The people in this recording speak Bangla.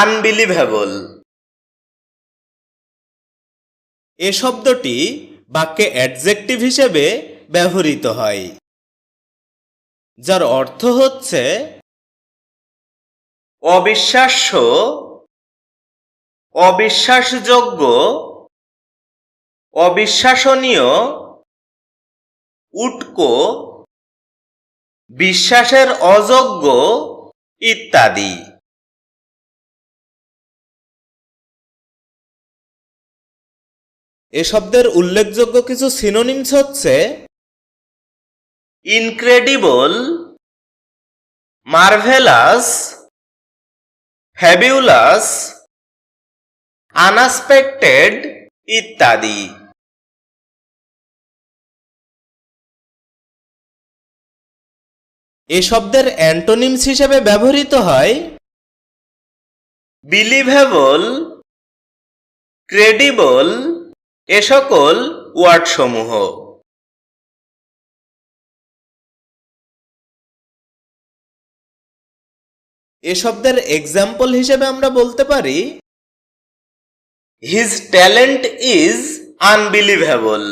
আনবিলিভেবল। এ শব্দটি বাক্যে অ্যাডজেক্টিভ হিসেবে ব্যবহৃত হয়, যার অর্থ হচ্ছে অবিশ্বাস্য, অবিশ্বাসযোগ্য, অবিশ্বাসনীয়, উটকো, বিশ্বাসের অযোগ্য ইত্যাদি। এ শব্দের উল্লেখযোগ্য কিছু সিনোনিমস হচ্ছে ইনক্রেডিবল মার্ভেলাস ফ্যাবিউলাস আনএক্সপেক্টেড ইত্যাদি। এ শব্দের অ্যান্টোনিমস হিসেবে ব্যবহৃত হয় বিলিভেবল ক্রেডিবল এ সকল ওয়ার্ডসমূহ। এ শব্দের এক্সাম্পল হিসেবে আমরা বলতে পারি হিজ ট্যালেন্ট ইজ আনবিলিভেবল